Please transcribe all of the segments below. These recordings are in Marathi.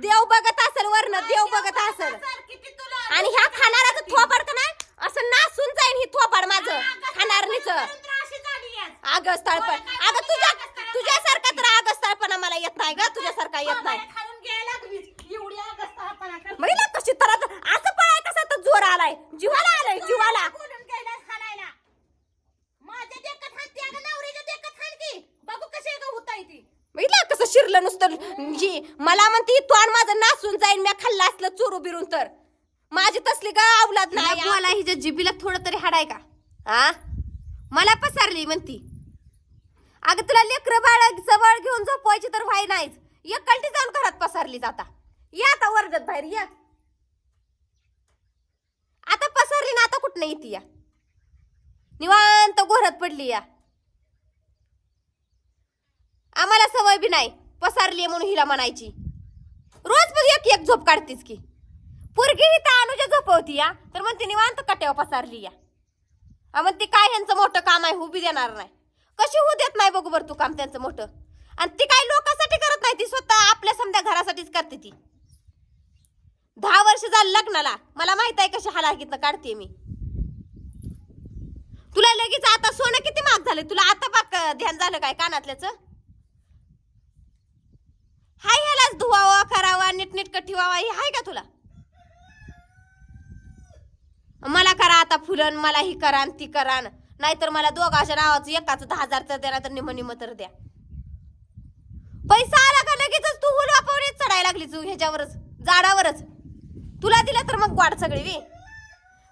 देव बघत असेल वरनं देव बघत असेल. आणि ह्या खाणाराचं थोबाड का नाही असं नासून जाईन ही थोबाड माझं. खाणारणीच. आगस तळपण अगं तुझ्या तुझ्यासारखा तर आगस तळपणा मला येत नाही ग तुझ्यासारखा येत नाही. कशी तर असं पळाय कसा तर जोर आलाय जीवाला आलाय जीवाला बोलून गेलास हाणायला. माझ्या देखत हाणते, अगं नवरीच्या देखत हाण की. बघू कशी आहे गं हुताई ती. बघितलं कसं शिरलं नुसतं जी मला म्हणते तू आणि माझं नासून जाईन मी खाल्लं असलं चोरू बिरून तर. माझी तसली ग अवलाद नाही मला हिच्या जिबीला थोडं तरी हाडाय का? हा? मला पसारली म्हणती. अगं तुला लेकर बाळ जवळ घेऊन झोपवायची तर व्हाय नाहीच. एकलटी जाऊन घरात पसारली जाता या आता वर्गात बाहेर या. आता पसरली ना आता कुठं येते या? निवांत घोरत पडली या. आम्हाला सवय बी नाही पसारली म्हणून हिला म्हणायची. रोज एक एक झोप काढतीस की. पोरगी ही तर अनुजा झोपवती या. तर मग ती निवांत कट्यावर पसारली या? मग ती काय ह्यांचं मोठं काम आहे उभी देणार नाही. कशी होऊ देत नाही बघू बरं तू काम त्यांचं मोठं. आणि ती काय लोकांसाठी करत नाही ती स्वतः आपल्या समजा घरासाठीच करते ती. दहा वर्ष झालं लग्नाला. मला माहीत आहे कशी हालाकीतनं काढते मी. तुला लगेच आता सोनं किती महाग झालं? तुला आता बाक ध्यान झालं काय कानातल्याचं? हाय ह्यालाच धुवावा करावा नीटनीटकं ठेवावा हे हाय का तुला? मला करा आता फुलन मला ही करा ती करा नाहीतर मला दोघाच्या नावाचं एकाच दहा हजार तर द्या तर निम निम तर द्या. पैसा आला का लगेचच तू हुल वापरून चढायला लागली तू ह्याच्यावरच झाडावरच. तुला दिलं तर मग वाढ सगळी वे.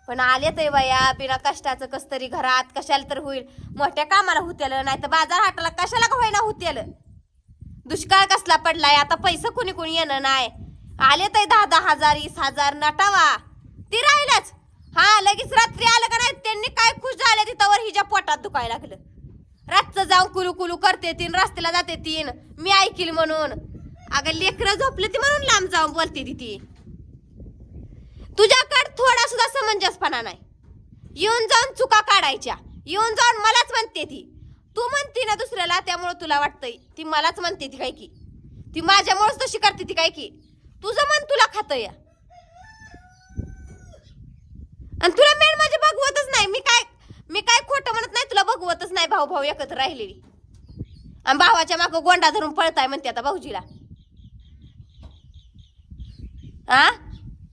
पण आले तर बाया बिना कष्टाचं कस तरी घरात कशाला तर होईल. मोठ्या कामाला होत्याल नाही तर बाजार हाटाला कशाला का होईना होत्याल? दुष्काळ कसला पडलाय? आता पैसे कोणी कोणी येणं नाही. आले तर दहा दहा हजार वीस हजार नटावा. ती राहिलच हा लगेच रात्री आलं का नाही? त्यांनी काय खुश झाले तिथं हिच्या पोटात दुखायला लागलं. रातचं जाऊन कुलू कुलू करते तीन रस्त्याला जाते तीन. मी ऐकील म्हणून. अगं लेकरं झोपले ती म्हणून लांब जाऊन बोलते ती ती. तुझ्याकडे थोडा सुद्धा समंजसपणा नाही. येऊन जाऊन चुका काढायच्या. येऊन जाऊन मलाच म्हणते ती. तू म्हणती ना दुसऱ्याला त्यामुळे तुला वाटतंय. ती मलाच म्हणते ती काय की. ती माझ्यामुळेच तशी करते ती काय की. तुझं मन तुला खात या. आणि तुला मेन म्हणजे बघवतच नाही. मी काय मी काय खोटं म्हणत नाही तुला बघवतच नाही भाऊ भाऊ एकत्र राहिलेली. आणि भावाच्या मागं गोंडा धरून पळताय म्हणते आता भाऊजीला. आ?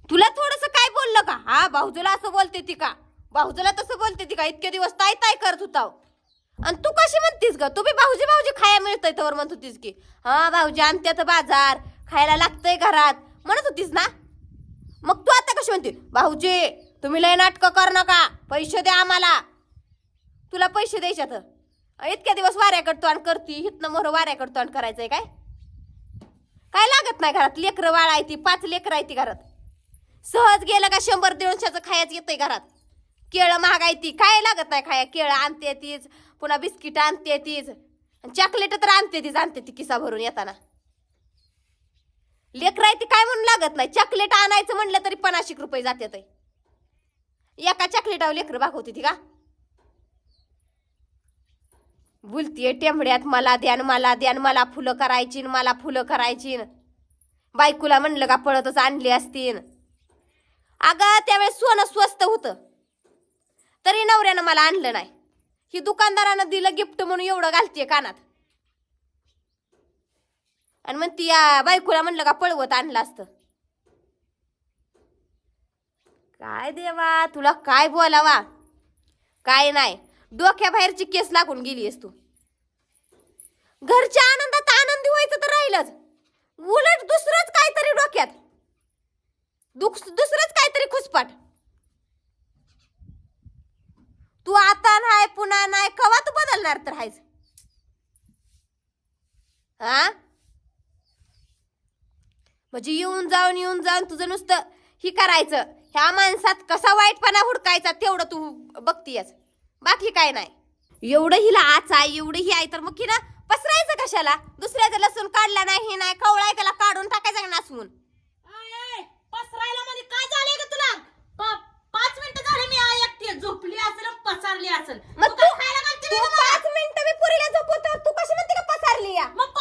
तुला थोडस काय बोललं का? हा भाऊजीला असं बोलते ती का? भाऊजीला तसं बोलते ती का? इतके दिवस ताय ताय करत होता. आणि तू कशी म्हणतीस ग? तू बी भाऊजी भाऊजी खाया मिळतंय तर म्हणत होतीस की. हा भाऊजी आणत्यात बाजार. खायला लागतंय घरात. म्हणत होतीस ना? मग तू आता कशी म्हणते? भाऊजी तुम्ही लय नाटकं कर नका. पैसे द्या आम्हाला. तुला पैसे द्यायच्या तर इतक्या दिवस वाऱ्या करतो आणि करती हितनं मोर वाऱ्या करतो आणि करायचंय काय? काय लागत नाही घरात? लेकरं वाळा ती पाच लेकरं आहे ती घरात. सहज गेलं का शंभर दीडशेचं खायचं येतंय घरात. केळं महागायती. काय लागत नाही खाया? केळं आणते तीच पुन्हा बिस्किट आणते तीच. चॉकलेट तर आणते तीच आणते ती किसा भरून येताना. लेकरं आहे ती काय म्हणून लागत नाही. चॉकलेट आणायचं म्हणलं तरी पन्नाशिक रुपये जाते ते. एका चॉकलेटावर लेकरं भागवते ती का? बोलतीये टेंबड्यात मला द्यान मला द्यान मला फुलं करायची मला फुलं करायची बायकोला म्हणलं का पळतच आणली असतीन अगं त्यावेळेस सोनं स्वस्त होतं. तरी नवऱ्यानं मला आणलं नाही. ही दुकानदारानं दिलं गिफ्ट म्हणून एवढं घालतीये कानात. आणि मग ती या बायकोला म्हणलं का पळवत आणलं असतं. काय देवा तुला काय बोलावा? काय नाही. डोक्याबाहेरची केस लागून गेलीस तू. घरच्या आनंदात आनंदी व्हायचं तर राहिलंच. उलट दुसरंच काहीतरी डोक्यात. दुख दुसरंच काहीतरी खुसपाट तू आता नाही पुन्हा नाही कवा तू बदलणार तर आहेस हा? म्हणजे येऊन जाऊन येऊन जाऊन तुझं नुसतं ही करायचं. ह्या माणसात कसा वाईटपणा हुडकायचा तेवढं तू बघतीयस. बाकी काय नाही. एवढं हिला आच आहे एवढं ही आहे तर मग हिला पसरायचं कशाला? दुसऱ्याचं लसूण काढला नाही हे नाही कवळाय त्याला काढून टाकायचं का नासून आय, आय, पसरायला मध्ये काय झालंय ग तुला प- पाच मिनिटं झाले मी आ एकटी झोपली असेल आणि पसारली असेल मग तू तू खायला घालते तू रे मला? पाच मिनिटं मी पुरीला झोपवतो तू कशी म्हणते का पसारली या मग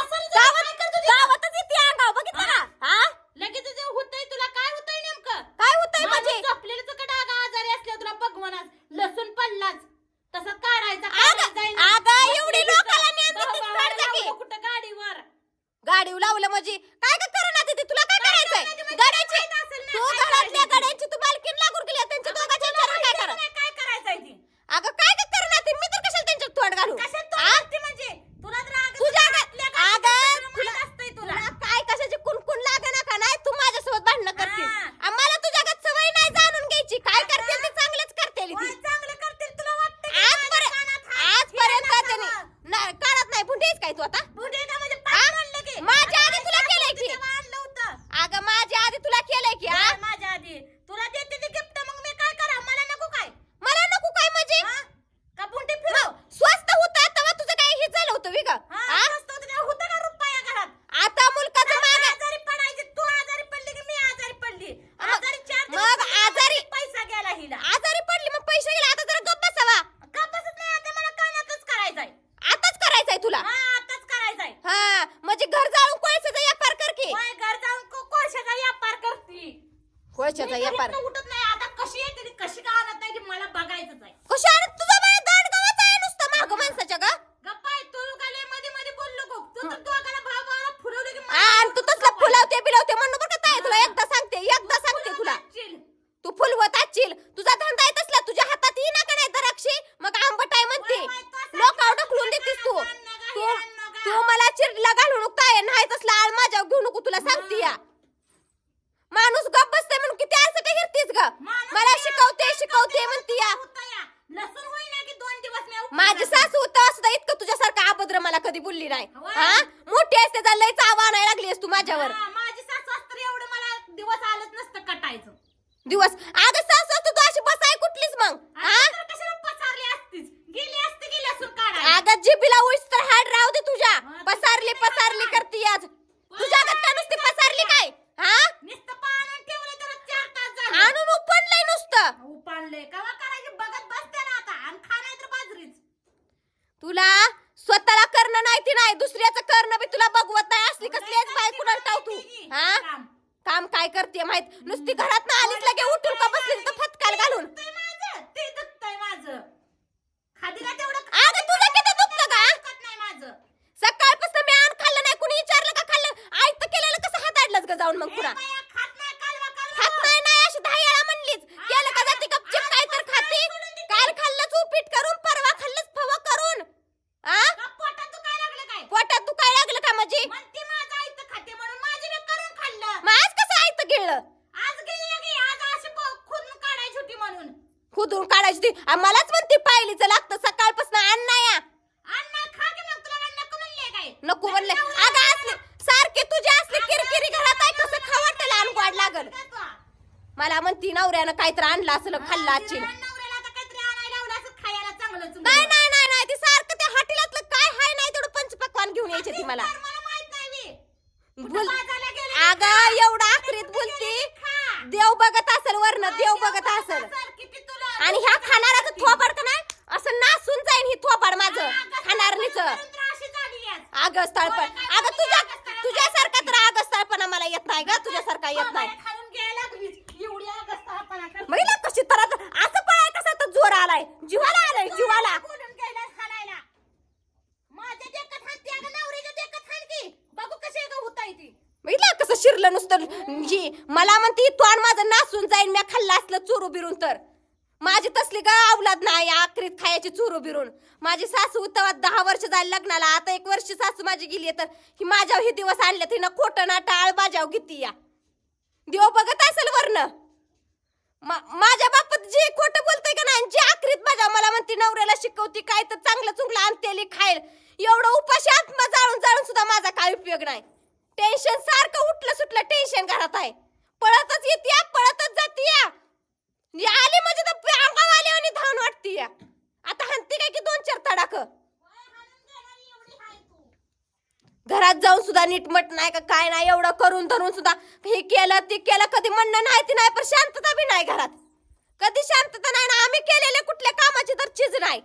para. मला शिकवते शिकवते म्हणती या. होतं या. लसूण होईना की दोन दिवस मी उपवास माझी. सासू होतं सुद्धा इतकं तुझ्यासारखं अभद्र मला कधी बोलली नाही. होय. हा? मोठी असते त्याला लयच आव्हान लागलीस तू माझ्यावर. हा, माझी सासू असतं तर एवढं मला दिवस आलंच नसतं कटायचं. दिवस? अगं सासू तू अशी बसाय कुठलीच मग? हा? आता तर कशाला पसारली असतीस? गेली असते गेली असून काढायला? अगं जिबीला उईस तर हाड राहू दे तुझ्या. हा, पसारली पसारली करती आज. तुझ्या गत का नुसती पसारली काय हा नुसतं पाण्यात ठेवलं तर चार तास झाले आणून उपणलंय नुसतं उपाडले कवा करायची बघत बसते ना आता आणि खा नाही तर बाजरीच तुला स्वतःला करणं नाही ती नाही दुसऱ्याचं करणं बी तुला बघवत नाही असली कसलीच बाय कुणाला टाव तू? हा? काम. काय करते माहीत? नुसती घरात ना आलीच लगे उठून का बसली तर फटकाल घालून? दुखतंय माझं. ते दुखतंय माझं. खादीला तेवढं अगं, तुझं किती दुखतं का? दुखत नाही माझं. सकाळपासून मी आण खाल्लं नाही कुणी विचारलं का खाल्लं? आई तर केलेलं कसं हाताडलंच ग जाऊन मग पुन्हा बाया, खात नाही कालवा कालवा. खात नाही नाही अशी दहा वेळा म्हणलीच केलं का जाते गपचिप काय तर खाते काल खाल्लंच उपीट करून परवा खाल्लंच फव करून आ का पोटात दुखायला लागलं काय पोटात दुखाय लागलं का माझी म्हणते माझं आईचं खाते म्हणून माझी मी करून खाल्लं मग आज कसं आयत गिळलं आज गेली की आज अशी ब- खुदून काढायची होती म्हणून खुदून काढायची ती. आ, मलाच म्हणते पायलीचं लागतं सकाळपासून या अण्णा खा की मग तुला काय नको म्हणले काय? नको म्हणले. अगं असले सारखे तुझे असले किरकिरी घरात आहे कसं खावाटलं आणि गोड लागल. मला म्हणती नवऱ्यानं काहीतरी आणलं असलं खाल्लं आजची नवऱ्याला आता काहीतरी आणायला लावलं असं खायला चांगलं नाही नाही नाही नाही ते सारखं ते हॉटेलातलं काय हाय नाही तेवढं पंचपक्वान घेऊन यायचे ती मला मला माहीत नाही बे. कुठं बोल बाजारला गेले अगं एवढं आखरीत बोलती खा. देव बघत असेल वरनं देव बघत असेल किती तुला आणि ह्या खाणाराचं थोबाड का नाही असं नासून जाईन ही थोबाड माझं आहेस. आगस तळपण अगं तुझ्या तुझ्यासारखा तर आगस तळपणा मला येत नाही ग तुझ्यासारखा येत नाही. अगस्तापणा करते. महिला कशी तर असं पळाय कसा तर जोर आलाय जीवाला आलाय जीवाला. अगं. महिला कसं शिरलं नुसतं ही मला म्हणते तू आणि माझं नासून जाईन मी खाल्लं असलं चोरू बिरून तर. माझी तसली का अवलाद नाही आखरीत खायची चुरू बिरून. माझी सासू तेव्हा दहा वर्ष झाली लग्नाला आता एक वर्ष सासू माझी गेली तर ही माझ्यावर हे दिवस आणले तिनं खोटं ना टाळ माझ्यावर घेती या. देव बघत असेल वरनं. मा- माझ्या बापत जे खोटं बोलतंय का नाही जे आखरीत माझ्या मला म्हणते नवऱ्याला शिकवती काय तर चांगलं चुंगलं आणतेली खाईल. एवढं उपाशी आत्मा जाळून जाळून सुद्धा माझा काय उपयोग नाही. टेन्शन सारखं उठलं सुटलं टेन्शन घरात आहे. पळतच येते पळतच जाते या आली म्हणजे तर अंगाव आली आणि धावून वाटती. या आता हंती काय की दोन चार तडाक घरात जाऊन सुद्धा नीटमट नाही का काय नाही एवढं करून धरून सुद्धा हे केलं ते केलं कधी म्हणणं नाही ती नाही पण शांतता बी नाही घरात. कधी शांतता नाही ना आम्ही केलेले कुठल्या कामाची तर चीज नाही.